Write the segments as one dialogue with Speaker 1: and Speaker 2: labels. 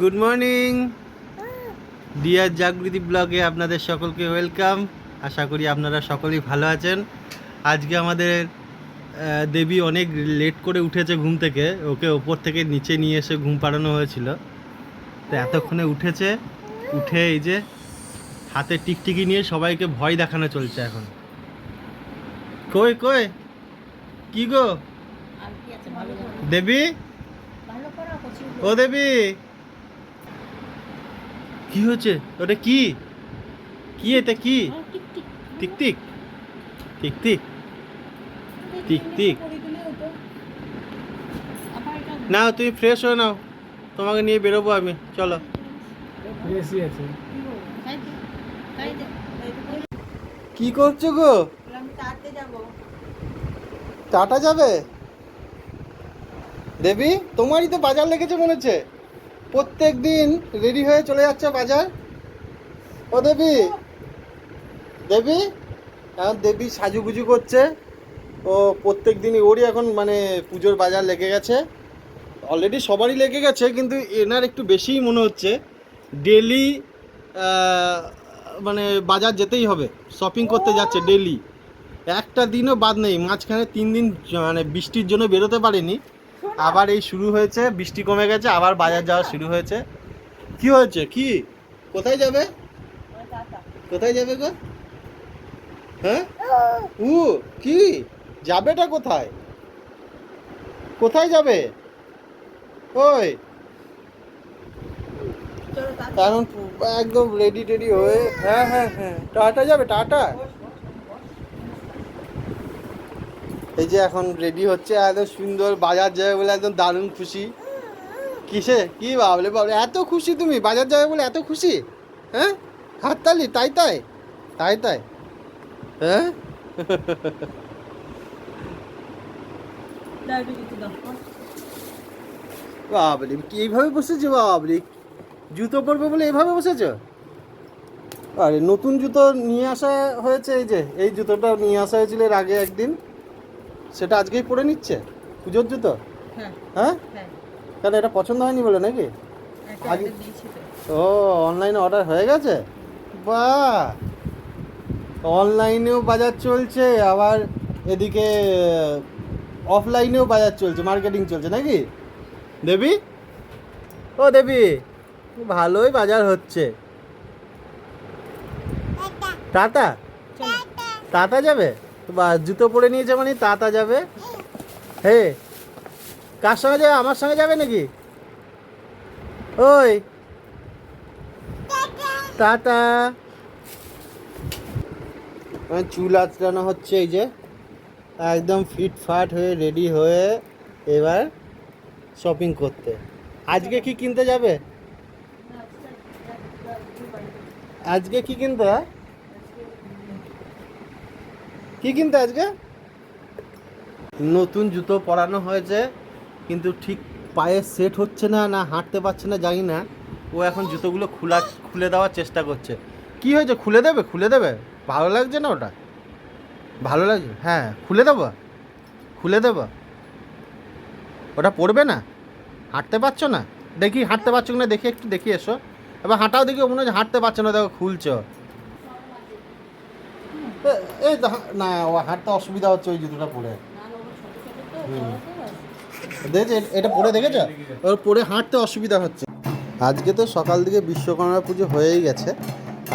Speaker 1: Good morning deer Jagriti ব্লগে আপনাদের সকলকে ওয়েলকাম আশা করি আপনারা সকলেই ভালো আছেন। আজকে আমাদের দেবী অনেক লেট করে উঠেছে ঘুম থেকে। ওকে ওপর থেকে নিচে নিয়ে এসে ঘুম পাড়ানো হয়েছিল। তো এতক্ষণে উঠেছে। উঠে এই যে হাতে টিকটিকি নিয়ে সবাইকে ভয় দেখানো চলছে এখন। কই কই? কি গো? দেবী? ও দেবী? কি হয়েছে? ওটা কি? কি এটা কি?
Speaker 2: টিকটিক। টিকটিক? টিকটিক?
Speaker 1: না তুমি ফ্রেশ হয়ে নাও। তোমাকে নিয়ে বেরোবো আমি। চলো। কি করছ গো? টাটা যাবে? দেবী তোমারই তো বাজার লেগেছে মনে হচ্ছে। প্রত্যেক দিন রেডি হয়ে চলে যাচ্ছে বাজার। ও দেবী দেবী এখন দেবী সাজুগুজু করছে। ও প্রত্যেক দিনই ওরই এখন মানে পুজোর বাজার লেগে গেছে। অলরেডি সবারই লেগে গেছে, কিন্তু এনার একটু বেশিই মনে হচ্ছে। ডেলি মানে বাজার যেতেই হবে। শপিং করতে যাচ্ছে ডেলি একটা দিনও বাদ নেই, মাঝখানে তিন দিন মানে বৃষ্টির জন্য বেরোতে পারিনি। আবার এই শুরু হয়েছে বৃষ্টি কমে গেছে আবার বাজার যাওয়া শুরু হয়েছে। কি হয়েছে? কি? কোথায় যাবে? কোথায় যাবে গো? হ্যাঁ? উ কি? যাবেটা কোথায়? কোথায় যাবে? ওই। কারণ একদম রেডি টেডি হয়ে হ্যাঁ হ্যাঁ হ্যাঁ। টাটা যাবে টাটা। এই যে এখন রেডি হচ্ছে একদম সুন্দর বাজার যাবে বলে একদম দারুণ খুশি। কিসে? কি বাবলে বাবলে, এত খুশি তুমি, বাজার যাবে বলে এত খুশি? হ্যাঁ? হাততালি, তাই তাই তাই তাই হ্যাঁ? বাবলে এইভাবে বসেছো বাবলে? জুতো পরবে বলে এইভাবে বসেছো? আরে, নতুন জুতো নিয়ে আসা হয়েছে এই যে, এই জুতোটা নিয়ে আসা হয়েছিল এর আগে একদিন। সেটা আজকেই পরে নিচ্ছে? পুজোর জুতো?
Speaker 2: হ্যাঁ।
Speaker 1: হ্যাঁ?
Speaker 2: হ্যাঁ।
Speaker 1: কেন এটা পছন্দ হয়নি বলে নাকি? আগে- ও অনলাইনে অর্ডার হয়ে গেছে? বাহ! অনলাইনেও বাজার চলছে আবার এদিকে অফলাইনেও বাজার চলছে মার্কেটিং চলছে নাকি? দেবী? ও দেবী ভালোই বাজার হচ্ছে। টাটা। টাটা যাবে? বা জুতো পরে নিয়েছে মানে টাটা যাবে। হে, কার সঙ্গে যাবে? আমার সঙ্গে যাবে নাকি? ওই। টাটা। চুল আঁচড়ানো হচ্ছে, এই যে। একদম ফিটফাট হয়ে, রেডি হয়ে এবার শপিং করতে। আজকে কি কিনতে যাবে? আজকে কি কিনতে? হয়? কি কিনতে আজকে? নতুন জুতো পরানো হয়েছে, কিন্তু ঠিক পায়ে সেট হচ্ছে না না হাঁটতে পারছে না, জানি না। ও এখন জুতোগুলো খোলা, খুলে দেওয়ার চেষ্টা করছে। কি হয়েছে? খুলে দেবে? খুলে দেবে? ভালো লাগছে না ওটা? ভালো লাগছে? হ্যাঁ খুলে দেবো। খুলে দেবো। ওটা পড়বে না? হাঁটতে পারছ না? দেখি হাঁটতে পারছ না দেখি একটু, দেখি এসো। এবার হাঁটাও দেখি মনে হচ্ছে হাঁটতে পারছ না, দেখো খুলছো এই না হাঁটতে অসুবিধা হচ্ছে, ওই জুতোটা পরে। দেখেছ, এটা পরে দেখেছ? ওর পরে হাঁটতে অসুবিধা হচ্ছে। আজকে তো সকাল দিকে বিশ্বকর্মা পুজো হয়েই গেছে।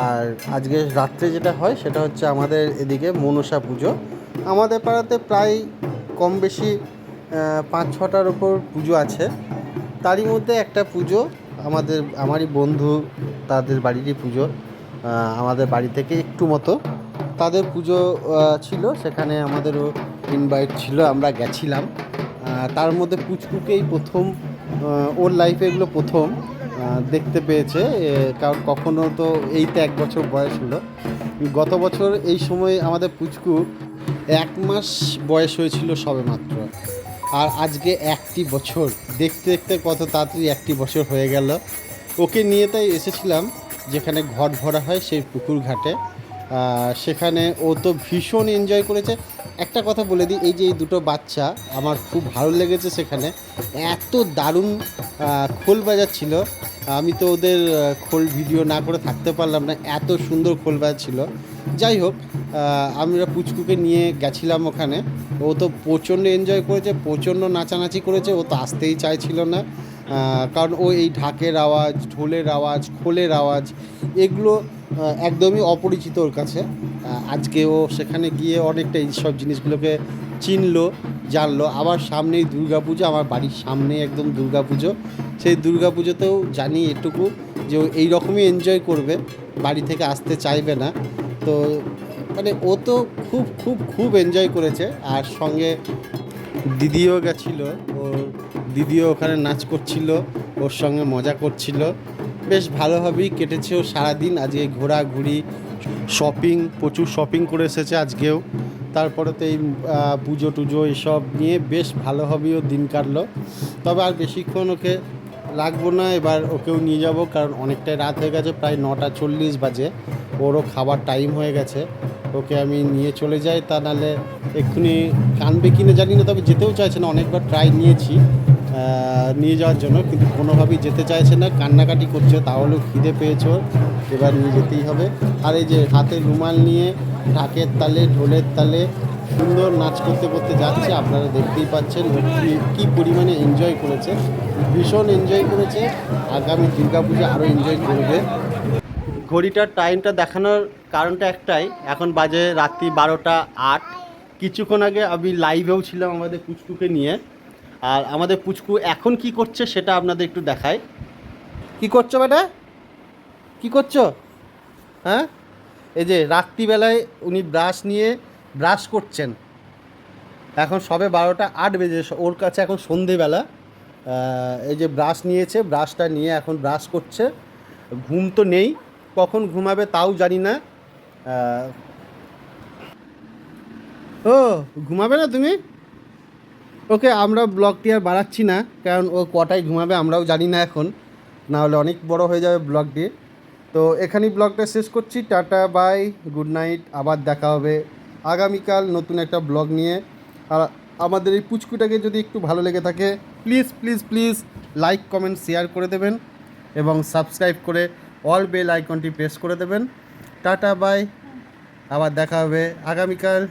Speaker 1: আর আজকে রাত্রে যেটা হয়, সেটা হচ্ছে আমাদের এদিকে মনসা পুজো। আমাদের পাড়াতে প্রায় কম বেশি পাঁচ ছটার ওপর পুজো আছে। তারই মধ্যে একটা পুজো আমাদের, আমারই বন্ধু, তাদের বাড়িরই পুজো আমাদের বাড়ি থেকে একটু মতো। তাদের পুজো ছিল। সেখানে আমাদেরও ইনভাইট ছিল, আমরা গেছিলাম। তার মধ্যে পুচকুকেই প্রথম ওর লাইফে এগুলো প্রথম দেখতে পেয়েছে। কারণ কখনো তো এই তো এক বছর বয়স হলো। গত বছর এই সময় আমাদের পুচকু এক মাস বয়স হয়েছিল সবেমাত্র। আর আজকে একটি বছর। দেখতে দেখতে কত তাড়াতাড়ি একটি বছর হয়ে গেল। ওকে নিয়ে তাই এসেছিলাম, যেখানে ঘট ভরা হয় সেই পুকুর ঘাটে। সেখানে ও তো ভীষণ এনজয় করেছে। একটা কথা বলে দিই, এই যে এই দুটো বাচ্চা আমার খুব ভালো লেগেছে সেখানে। এত দারুণ খোল বাজাচ্ছিল। আমি তো ওদের খোল ভিডিও না করে থাকতে পারলাম না, এত সুন্দর খোল বাজ ছিল যাই হোক আমরা পুচকুকে নিয়ে গেছিলাম ওখানে। ও তো প্রচণ্ড এনজয় করেছে, প্রচণ্ড নাচানাচি করেছে, ও তো আসতেই চাইছিল না। কারণ ও এই ঢাকের আওয়াজ, ঢোলের আওয়াজ, খোলের আওয়াজ, এগুলো একদমই অপরিচিত ওর কাছে। আজকে ও সেখানে গিয়ে অনেকটা এই সব জিনিসগুলোকে চিনলো, জানলো। আবার সামনেই দুর্গাপুজো, আমার বাড়ির সামনে একদম দুর্গাপুজো। সেই দুর্গাপুজোতেও জানি এটুকু যে ও এই রকমই এনজয় করবে, বাড়ি থেকে আসতে চাইবে না। তো মানে ও তো খুব খুব খুব এনজয় করেছে। আর সঙ্গে দিদিও গেছিল, ওর দিদিও ওখানে নাচ করছিল, ওর সঙ্গে মজা করছিল। বেশ ভালোভাবেই কেটেছে ও সারাদিন। আজকে ঘোরাঘুরি শপিং প্রচুর শপিং করে এসেছে আজকেও। তারপরে তো এই পুজো টুজো এসব নিয়ে বেশ ভালোভাবেই ও দিন কাটলো। তবে আর বেশিক্ষণ ওকে রাখব না, এবার ওকেও নিয়ে যাব, কারণ অনেকটাই রাত হয়ে গেছে, প্রায় নটা চল্লিশ বাজে। ওরও খাবার টাইম হয়ে গেছে। ওকে আমি নিয়ে চলে যাই, তা নাহলে এক্ষুনি কানবে কিনে জানি না, তবে যেতেও চাইছে না, অনেকবার ট্রাই নিয়েছি। নিয়ে যাওয়ার জন্য, কিন্তু কোনোভাবেই যেতে চাইছে না, কান্নাকাটি করছে, তাহলেও খিদে পেয়েছে এবার নিয়ে যেতেই হবে। আর এই যে হাতে রুমাল নিয়ে ঢাকের তালে, ঢোলের তালে সুন্দর নাচ করতে করতে যাচ্ছে, আপনারা দেখতেই পাচ্ছেন কি পরিমাণে এনজয় করেছে, ভীষণ এনজয় করেছে। আগামী দুর্গাপুজো আরও এনজয় করবে। ঘড়িটার টাইমটা দেখানোর কারণটা একটাই, এখন বাজে রাত্রি বারোটা আট। কিছুক্ষণ আগে আমি লাইভেও ছিলাম আমাদের পুচকুকে নিয়ে। আর আমাদের পুচকু এখন কি করছে সেটা আপনাদের একটু দেখায় কি করছ বেটা? কি করছ? হ্যাঁ? এই যে রাত্রিবেলায় উনি ব্রাশ নিয়ে ব্রাশ করছেন। এখন সবে বারোটা আট বেজে ওর কাছে এখন সন্ধেবেলা। এই যে ব্রাশ নিয়েছে, ব্রাশটা নিয়ে এখন ব্রাশ করছে। ঘুম তো নেই, কখন ঘুমাবে তাও জানি না। ও, ঘুমাবে না তুমি? ওকে, আমরা ব্লগটি আর বাড়াচ্ছি না, কারণ ও কটায় ঘুমাবে আমরাও জানি না এখন। না হলে অনেক বড় হয়ে যাবে ব্লগটি তো এখানেই ব্লগটা শেষ করছি। টাটা, বাই, গুড নাইট, আবার দেখা হবে আগামীকাল নতুন একটা ব্লগ নিয়ে। আর আমাদের এই পুচকুটাকে যদি একটু ভালো লেগে থাকে please please please like comment share করে দেবেন এবং সাবস্ক্রাইব করে অল বেল আইকনটি প্রেস করে দেবেন। টাটা, বাই, আবার দেখা হবে আগামীকাল।